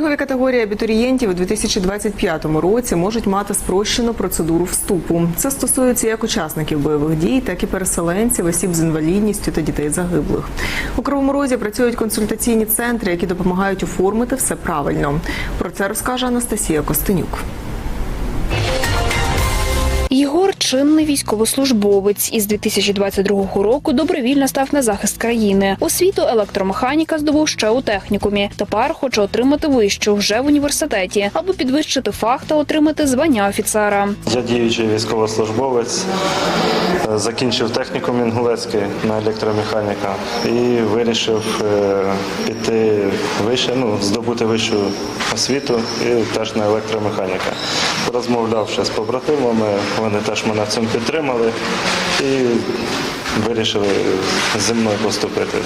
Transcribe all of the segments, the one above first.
Пільгові категорії абітурієнтів у 2025 році можуть мати спрощену процедуру вступу. Це стосується як учасників бойових дій, так і переселенців, осіб з інвалідністю та дітей загиблих. У Кривому Розі працюють консультаційні центри, які допомагають оформити все правильно. Про це розкаже Анастасія Костенюк. Єгор чинний військовослужбовець із 2022 року добровільно став на захист країни. Освіту електромеханіка здобув ще у технікумі. Тепер хоче отримати вищу вже в університеті, аби підвищити фах та отримати звання офіцера. Я діючий військовослужбовець, е, закінчив технікум Інгулецький на електромеханіка і вирішив е, піти вище, ну, здобути вищу освіту і теж на електромеханіка. Розмовлявши з побратимами, вони теж мене в цьому підтримали і вирішили зі мною поступити.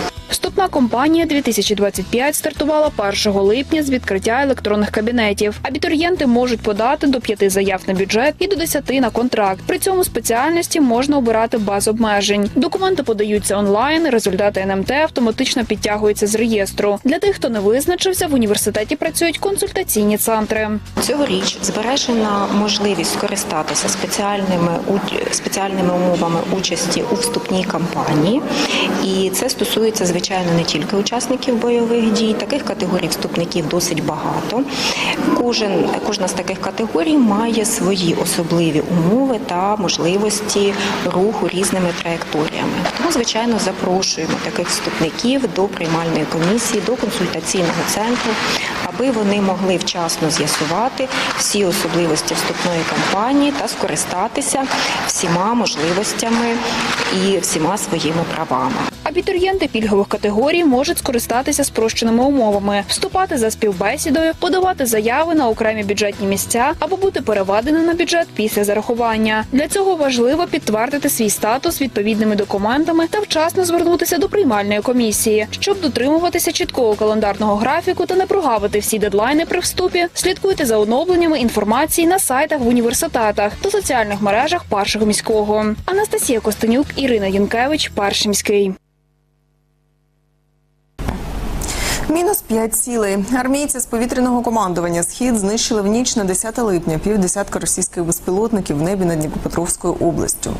Вступна кампанія 2025 стартувала 1 липня з відкриття електронних кабінетів. Абітурієнти можуть подати до п'яти заяв на бюджет і до 10 на контракт. При цьому спеціальності можна обирати без обмежень. Документи подаються онлайн. Результати НМТ автоматично підтягуються з реєстру. Для тих, хто не визначився, в університеті працюють консультаційні центри. Цьогоріч збережена можливість скористатися спеціальними спеціальними умовами участі у вступній кампанії, і це стосується звичайно не тільки учасників бойових дій. Таких категорій вступників досить багато. Кожен кожна з таких категорій має свої особливі умови та можливості руху різними траєкторіями. Тому, звичайно, запрошуємо таких вступників до приймальної комісії, до консультаційного центру, аби вони могли вчасно з'ясувати всі особливості вступної кампанії та скористатися всіма можливостями і всіма своїми правами. Абітурієнти пільгових категорій можуть скористатися спрощеними умовами, вступати за співбесідою, подавати заяви на окремі бюджетні місця або бути переведені на бюджет після зарахування. Для цього важливо підтвердити свій статус відповідними документами та вчасно звернутися до приймальної комісії, щоб дотримуватися чіткого календарного графіку та не прогавити всі дедлайни при вступі. Слідкуйте за оновленнями інформації на сайтах в університетах та соціальних мережах першого міського. Анастасія Костенюк, Ірина Юнкевич, перший міський. Мінус 5 цілей. Армійці з повітряного командування Схід знищили в ніч на 10 липня півдесятка російських безпілотників в небі над Дніпропетровською областю.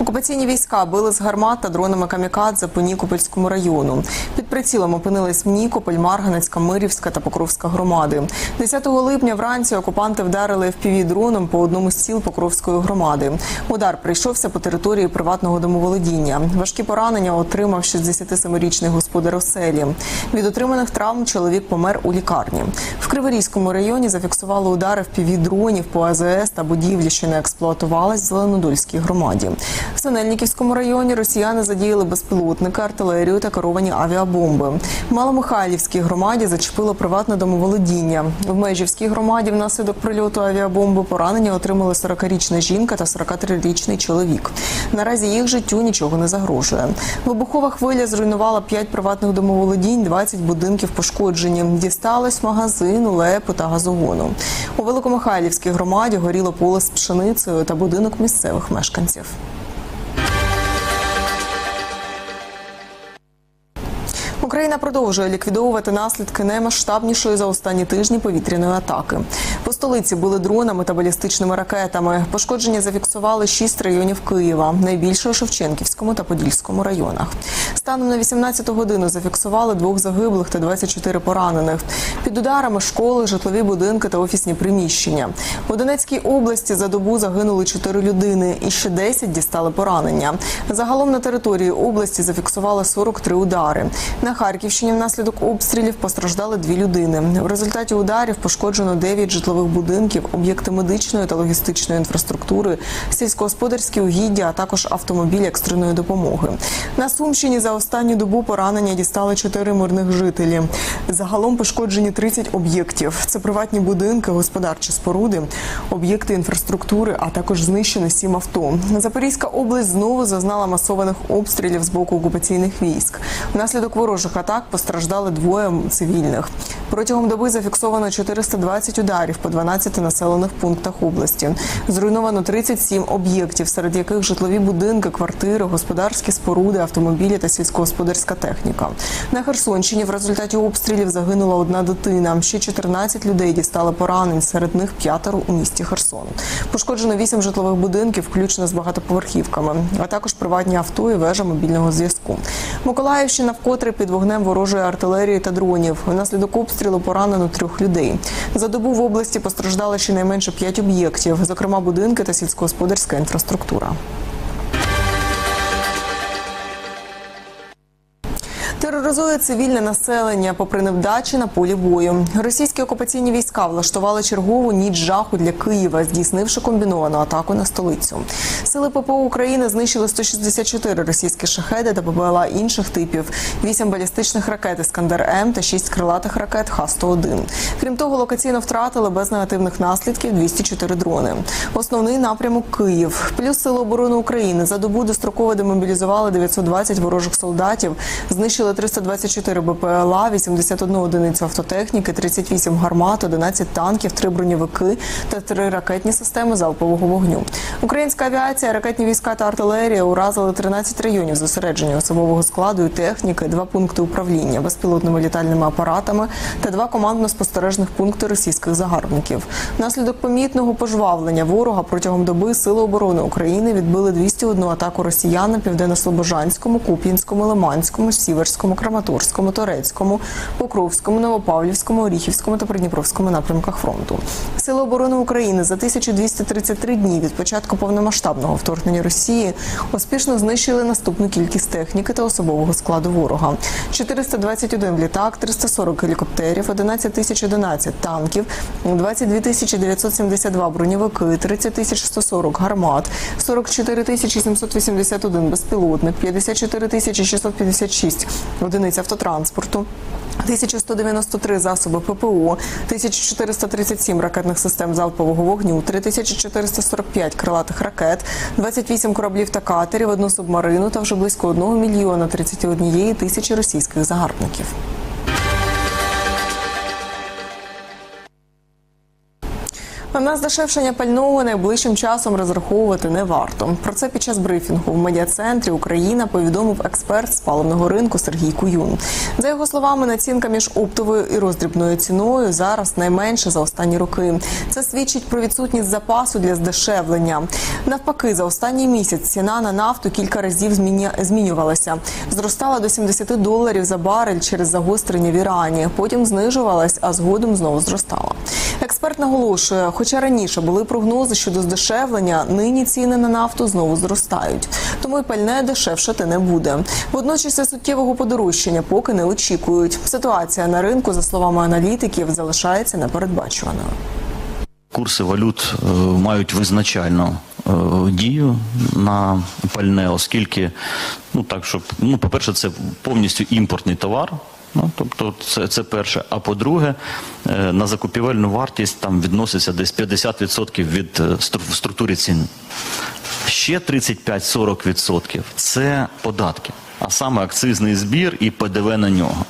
Окупаційні війська били з гармат та дронами камікадзе по Нікопольському району. Під прицілом опинились Нікополь, Марганецька, Мирівська та Покровська громади. 10 липня вранці окупанти вдарили fpv дроном по одному з сіл Покровської громади. Удар прийшовся по території приватного домоволодіння. Важкі поранення отримав 67-річний господар оселі. Від отриманих травм чоловік помер у лікарні. В Криворізькому районі зафіксували удари в дронів по АЗС та будівлі, що не експлуатувалась в Зеленодольській громаді. В Синельниківському районі росіяни задіяли безпілотники, артилерію та керовані авіабомби. В Маломихайлівській громаді зачепило приватне домоволодіння. В Межівській громаді внаслідок прильоту авіабомби поранення отримали 40-річна жінка та 43-річний чоловік. Наразі їх життю нічого не загрожує. Вибухова хвиля зруйнувала 5 приватних домоволодінь, 20 будинків пошкоджені. Дісталось магазину, лепу та газогону. У Великомихайлівській громаді горіло поле з пшеницею та будинок місцевих мешканців. Україна продовжує ліквідовувати наслідки наймасштабнішої за останні тижні повітряної атаки. По столиці були дронами та балістичними ракетами. Пошкодження зафіксували шість районів Києва, найбільше у Шевченківському та Подільському районах. Станом на 18 годину зафіксували двох загиблих та 24 поранених. Під ударами школи, житлові будинки та офісні приміщення. У Донецькій області за добу загинули 4 людини і ще 10 дістали поранення. Загалом на території області зафіксували 43 удари. На Харківщині внаслідок обстрілів постраждали дві людини. В результаті ударів пошкоджено 9 житлових будинків, об'єкти медичної та логістичної інфраструктури, сільськогосподарські угіддя, а також автомобіль екстреної допомоги. На Сумщині за останню добу поранення дістали 4 мирних жителі. Загалом пошкоджені 30 об'єктів. Це приватні будинки, господарчі споруди, об'єкти інфраструктури, а також знищено 7 авто. Запорізька область знову зазнала масованих обстрілів з боку окупаційних військ. Внаслідок ворожих постраждали двоє цивільних. Протягом доби зафіксовано 420 ударів по 12 населених пунктах області. Зруйновано 37 об'єктів, серед яких житлові будинки, квартири, господарські споруди, автомобілі та сільськогосподарська техніка. На Херсонщині в результаті обстрілів загинула одна дитина. Ще 14 людей дістали поранень, серед них п'ятеро у місті Херсон. Пошкоджено 8 житлових будинків, включно з багатоповерхівками, а також приватні авто і вежа мобільного зв'язку. Миколаївщина вкотре під вогнем ворожої артилерії та дронів. Внаслідок обстрілу поранено трьох людей. За добу в області постраждали щонайменше п'ять об'єктів, зокрема будинки та сільськогосподарська інфраструктура. Тероризує цивільне населення попри невдачі на полі бою. Російські окупаційні війська влаштували чергову ніч жаху для Києва, здійснивши комбіновану атаку на столицю. Сили ППО України знищили 164 російські шахеди та ПБЛА інших типів, 8 балістичних ракет «Іскандер М та 6 крилатих ракет Х-101. Крім того, локаційно втратили без негативних наслідків 204 дрони. Основний напрямок Київ. Плюс Сили оборони України за добу достроково демобілізували 920 ворожих солдатів, знищили 324 БПЛА, 81 одиницю автотехніки, 38 гармат, 11 танків, 3 броньовики та 3 ракетні системи залпового вогню. Українська авіація, ракетні війська та артилерія уразили 13 районів зосередження особового складу і техніки, два пункти управління безпілотними літальними апаратами та два командно-спостережних пункти російських загарбників. Внаслідок помітного пожвавлення ворога протягом доби Сили оборони України відбили 201 атаку росіян на південно-слобожанському, Куп'янському, Лиманському, Сіверському, Краматорському, Торецькому, Покровському, Новопавлівському, Оріхівському та Придніпровському напрямках фронту. Сили оборони України за 1233 дні від початку повномасштабного вторгнення Росії успішно знищили наступну кількість техніки та особового складу ворога: 421 літак, 340 гелікоптерів, 11 тисяч 11 танків, 22 тисячі 972 броньовики, 30 тисяч 140 гармат, 44 тисячі 781 безпілотник, 54 тисячі 656 одиниць автотранспорту. 1193 засоби ППО, 1437 ракетних систем залпового вогню, 3445 крилатих ракет, 28 кораблів та катерів, одну субмарину та вже близько 1 мільйона 31 тисячі російських загарбників. Здешевшення пального найближчим часом розраховувати не варто. Про це під час брифінгу в медіа-центрі Україна повідомив експерт з паливного ринку Сергій Куюн. За його словами, націнка між оптовою і роздрібною ціною зараз найменша за останні роки. Це свідчить про відсутність запасу для здешевлення. Навпаки, за останній місяць ціна на нафту кілька разів змінювалася. Зростала до 70 доларів за барель через загострення в Ірані. Потім знижувалась, а згодом знову зростала. Експерт наголошує, хоча раніше були прогнози щодо здешевлення, нині ціни на нафту знову зростають. Тому й пальне дешевшати не буде. Водночас суттєвого подорожчання поки не очікують. Ситуація на ринку, за словами аналітиків, залишається непередбачуваною. Курси валют е, мають визначальну е, дію на пальне, оскільки, ну так, щоб, ну, по-перше, це повністю імпортний товар. Ну, тобто це, це перше. А по-друге, е, на закупівельну вартість там відноситься десь 50% від структури стру- в структурі цін. Ще 35-40% це податки, а саме акцизний збір і ПДВ на нього.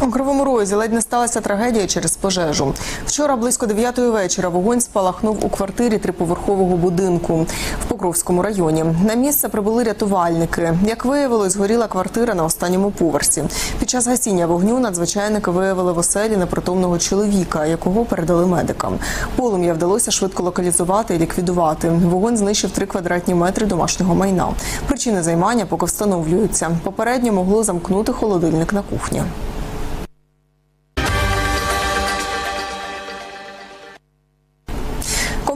У Кривому Розі ледь не сталася трагедія через пожежу. Вчора близько 9 вечора вогонь спалахнув у квартирі триповерхового будинку в Покровському районі. На місце прибули рятувальники. Як виявилось, горіла квартира на останньому поверсі. Під час гасіння вогню надзвичайники виявили в оселі непритомного чоловіка, якого передали медикам. Полум'я вдалося швидко локалізувати і ліквідувати. Вогонь знищив 3 квадратні метри домашнього майна. Причини займання поки встановлюються. Попередньо могло замкнути холодильник на кухні.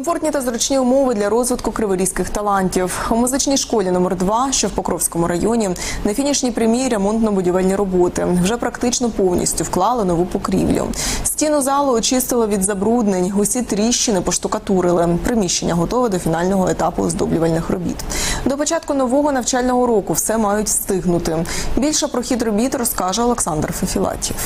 Комфортні та зручні умови для розвитку криворізьких талантів. У музичній школі номер 2 що в Покровському районі, на фінішній прямій ремонтно-будівельні роботи. Вже практично повністю вклали нову покрівлю. Стіну залу очистили від забруднень. Усі тріщини поштукатурили. Приміщення готове до фінального етапу оздоблювальних робіт. До початку нового навчального року все мають встигнути. Більше про хід робіт розкаже Олександр Фефілатів.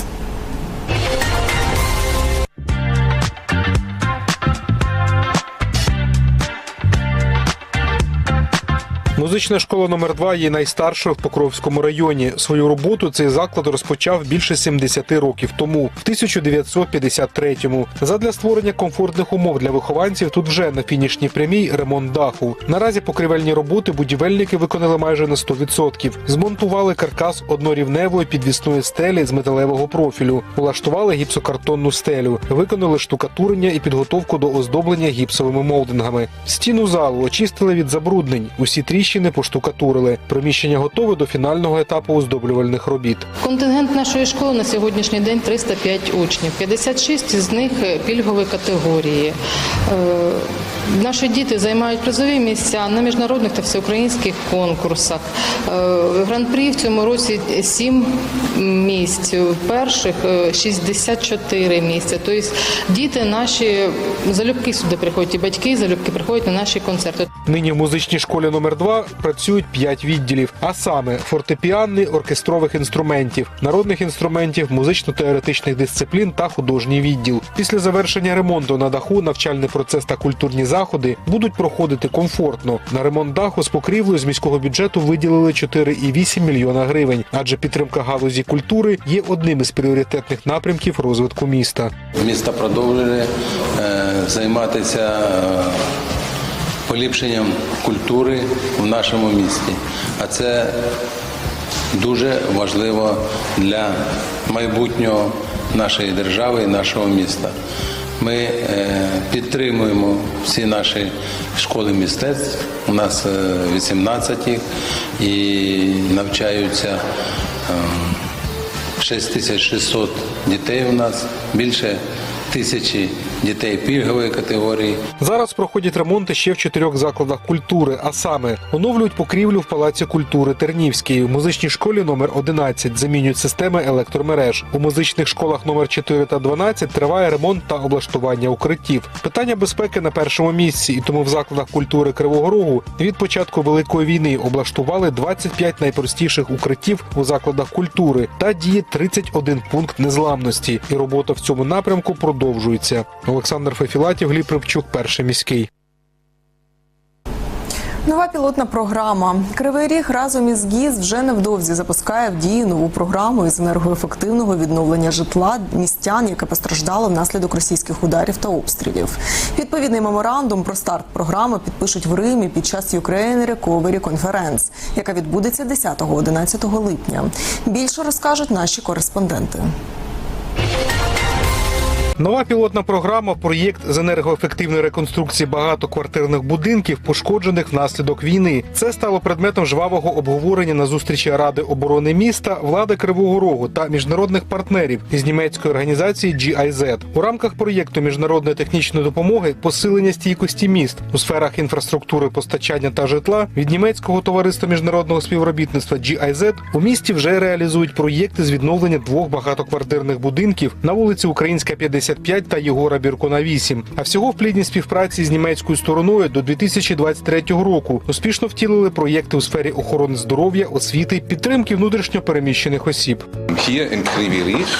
Музична школа номер 2 є найстаршою в Покровському районі. Свою роботу цей заклад розпочав більше 70 років тому, в 1953-му. Задля створення комфортних умов для вихованців тут вже на фінішній прямій ремонт даху. Наразі покривельні роботи будівельники виконали майже на 100%. Змонтували каркас однорівневої підвісної стелі з металевого профілю, улаштували гіпсокартонну стелю, виконали штукатурення і підготовку до оздоблення гіпсовими молдингами. Стіну залу очистили від забруднень. Усі тріщини поштукатурили. Приміщення готове до фінального етапу оздоблювальних робіт. Контингент нашої школи на сьогоднішній день 305 учнів. 56 з них пільгові категорії. Е, Наші діти займають призові місця на міжнародних та всеукраїнських конкурсах. Е, Гран-прі в цьому році 7 місць, перших е, 64 місця. Тобто діти наші залюбки сюди приходять, і батьки залюбки приходять на наші концерти. Нині в музичній школі номер 2 працюють 5 відділів, а саме фортепіанний оркестрових інструментів, народних інструментів, музично-теоретичних дисциплін та художній відділ. Після завершення ремонту на даху навчальний процес та культурні заходи будуть проходити комфортно. На ремонт даху з покрівлею з міського бюджету виділили 4,8 мільйона гривень, адже підтримка галузі культури є одним із пріоритетних напрямків розвитку міста. Міста продовжує е, займатися е, поліпшенням культури в нашому місті. А це дуже важливо для майбутнього нашої держави і нашого міста. Ми е, підтримуємо всі наші школи мистецтв. У нас е, 18 їх і навчаються. е, 6600 дітей у нас, більше тисячі дітей пільгової категорії. Зараз проходять ремонти ще в чотирьох закладах культури, а саме оновлюють покрівлю в Палаці культури Тернівській, у музичній школі номер 11 замінюють системи електромереж. У музичних школах номер 4 та 12 триває ремонт та облаштування укриттів. Питання безпеки на першому місці, і тому в закладах культури Кривого Рогу від початку великої війни облаштували 25 найпростіших укриттів у закладах культури та діє 31 пункт незламності. І робота в цьому напрямку продовжується. Олександр Фефілатів, Гліб Рибчук, перший міський. Нова пілотна програма Кривий Ріг разом із ГІЗ вже невдовзі запускає в дію нову програму із енергоефективного відновлення житла містян, яке постраждало внаслідок російських ударів та обстрілів. Відповідний меморандум про старт програми підпишуть в Римі під час Ukraine Recovery Conference, яка відбудеться 10-11 липня. Більше розкажуть наші кореспонденти. Нова пілотна програма проєкт з енергоефективної реконструкції багатоквартирних будинків, пошкоджених внаслідок війни. Це стало предметом жвавого обговорення на зустрічі Ради оборони міста, влади Кривого Рогу та міжнародних партнерів із німецької організації GIZ. У рамках проєкту міжнародної технічної допомоги посилення стійкості міст у сферах інфраструктури, постачання та житла від німецького товариства міжнародного співробітництва GIZ у місті вже реалізують проєкти з відновлення двох багатоквартирних будинків на вулиці Українська 55 та Єгора Біркуна 8. А всього в плідній співпраці з німецькою стороною до 2023 року успішно втілили проєкти у сфері охорони здоров'я, освіти, підтримки внутрішньо переміщених осіб.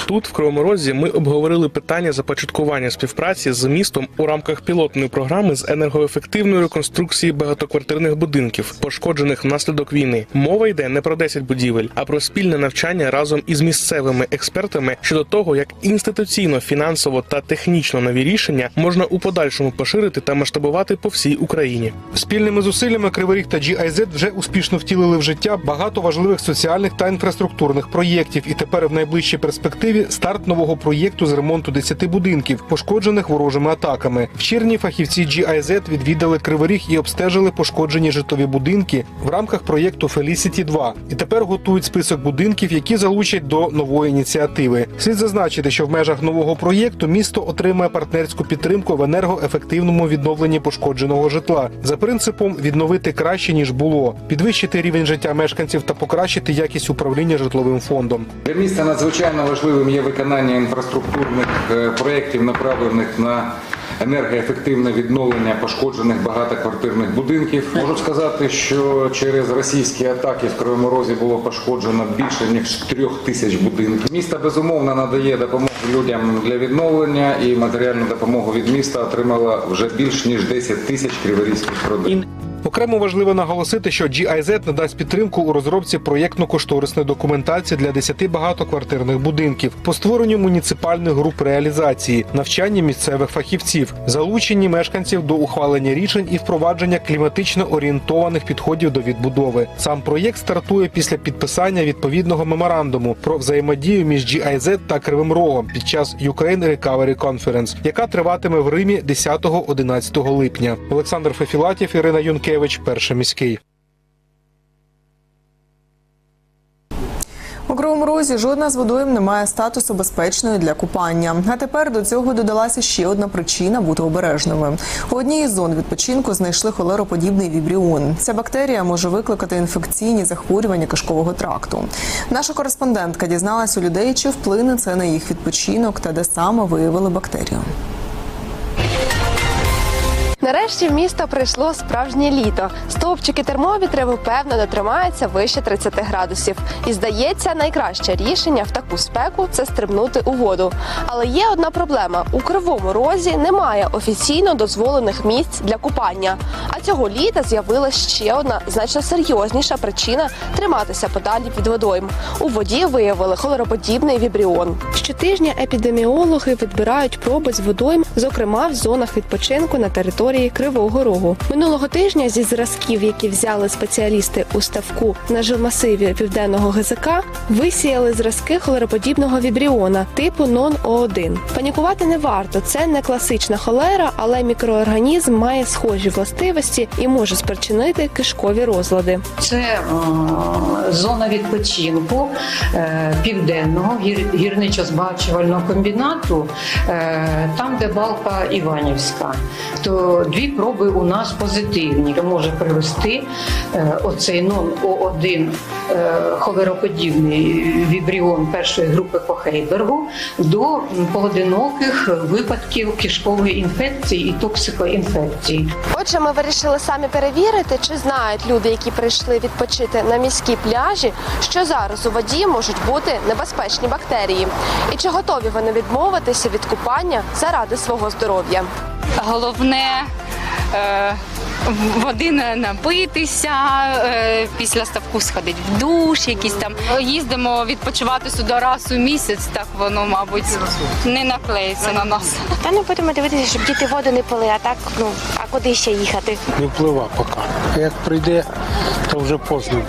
Тут, в Кривому Розі, ми обговорили питання започаткування співпраці з містом у рамках пілотної програми з енергоефективної реконструкції багатоквартирних будинків, пошкоджених внаслідок війни. Мова йде не про 10 будівель, а про спільне навчання разом із місцевими експертами щодо того, як інституційно, фінансово та технічно нові рішення можна у подальшому поширити та масштабувати по всій Україні. Спільними зусиллями Кривий Ріг та GIZ вже успішно втілили в життя багато важливих соціальних та інфраструктурних проєктів. І тепер в найближчій перспективі старт нового проєкту з ремонту 10 будинків, пошкоджених ворожими атаками. В червні фахівці GIZ відвідали Кривий Ріг і обстежили пошкоджені житлові будинки в рамках проєкту Felicity 2 І тепер готують список будинків, які залучать до нової ініціативи. Слід зазначити, що в межах нового проєкту місто отримає партнерську підтримку в енергоефективному відновленні пошкодженого житла за принципом відновити краще ніж було, підвищити рівень життя мешканців та покращити якість управління житловим фондом. Для міста надзвичайно важливим є виконання інфраструктурних е, проєктів, направлених на енергоефективне відновлення пошкоджених багатоквартирних будинків. Можу сказати, що через російські атаки в Кривому Розі було пошкоджено більше ніж трьох тисяч будинків. Місто безумовно надає допомогу людям для відновлення, і матеріальну допомогу від міста отримала вже більш ніж 10 тисяч криворізьких родин. Окремо важливо наголосити, що GIZ надасть підтримку у розробці проєктно-кошторисної документації для 10 багатоквартирних будинків, по створенню муніципальних груп реалізації, навчанні місцевих фахівців, залученні мешканців до ухвалення рішень і впровадження кліматично орієнтованих підходів до відбудови. Сам проєкт стартує після підписання відповідного меморандуму про взаємодію між GIZ та Кривим Рогом під час Ukraine Recovery Conference, яка триватиме в Римі 10-11 липня. Олександр Фефілатів, Ірина Юнкевич, перший міський. У Кривому Розі жодна з водойм не має статусу безпечної для купання. А тепер до цього додалася ще одна причина бути обережними. У одній із зон відпочинку знайшли холероподібний вібріон. Ця бактерія може викликати інфекційні захворювання кишкового тракту. Наша кореспондентка дізналась у людей, чи вплине це на їх відпочинок та де саме виявили бактерію. Нарешті в місто прийшло справжнє літо. Стовпчики термометрів впевнено тримаються вище 30 градусів. І здається, найкраще рішення в таку спеку це стрибнути у воду. Але є одна проблема: у кривому розі немає офіційно дозволених місць для купання. А цього літа з'явилася ще одна значно серйозніша причина триматися подалі від водойм. У воді виявили холероподібний вібріон. Щотижня епідеміологи відбирають проби з водойм, зокрема в зонах відпочинку на території Кривого Рогу. Минулого тижня зі зразків, які взяли спеціалісти у ставку на жилмасиві південного ГЗК, висіяли зразки холероподібного вібріона типу НОН-О1. Панікувати не варто. Це не класична холера, але мікроорганізм має схожі властивості і може спричинити кишкові розлади. Це зона відпочинку е, південного гір, гірничо-збагачувального комбінату, е, там, де балка Іванівська. То дві проби у нас позитивні. То може привести е, оцей нон О1 е, холероподібний вібріон першої групи по Хейбергу до поодиноких випадків кишкової інфекції і токсикоінфекції. Отже, ми вирішили самі перевірити, чи знають люди, які прийшли відпочити на міські пляжі, що зараз у воді можуть бути небезпечні бактерії, і чи готові вони відмовитися від купання заради свого здоров'я. Головне е, води не напитися, е, після ставку сходити в душ, якісь там їздимо відпочивати сюди раз у місяць, так воно, мабуть, не наклеїться на нас. Та не будемо дивитися, щоб діти воду не пили, а так ну а куди ще їхати? Не вплива поки. Як прийде, вже поздно.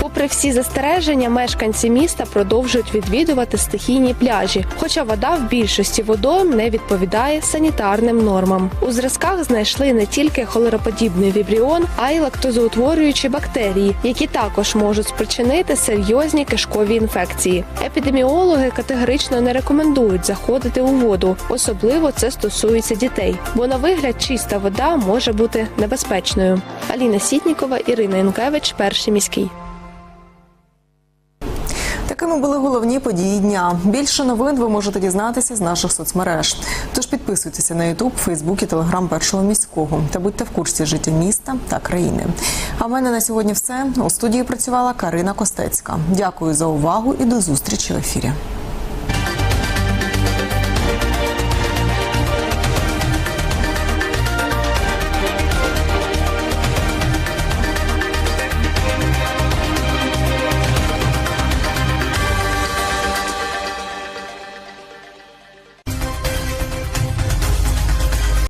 Попри всі застереження, мешканці міста продовжують відвідувати стихійні пляжі, хоча вода в більшості водойм не відповідає санітарним нормам. У зразках знайшли не тільки холероподібний вібріон, а й лактозоутворюючі бактерії, які також можуть спричинити серйозні кишкові інфекції. Епідеміологи категорично не рекомендують заходити у воду, особливо це стосується дітей, бо на вигляд чиста вода може бути небезпечною. Аліна Сітнікова, Ірина Янкевич, перший міський. Такими були головні події дня. Більше новин ви можете дізнатися з наших соцмереж. Тож підписуйтеся на Ютуб, Фейсбук і Телеграм першого міського та будьте в курсі життя міста та країни. А в мене на сьогодні все. У студії працювала Карина Костецька. Дякую за увагу і до зустрічі в ефірі.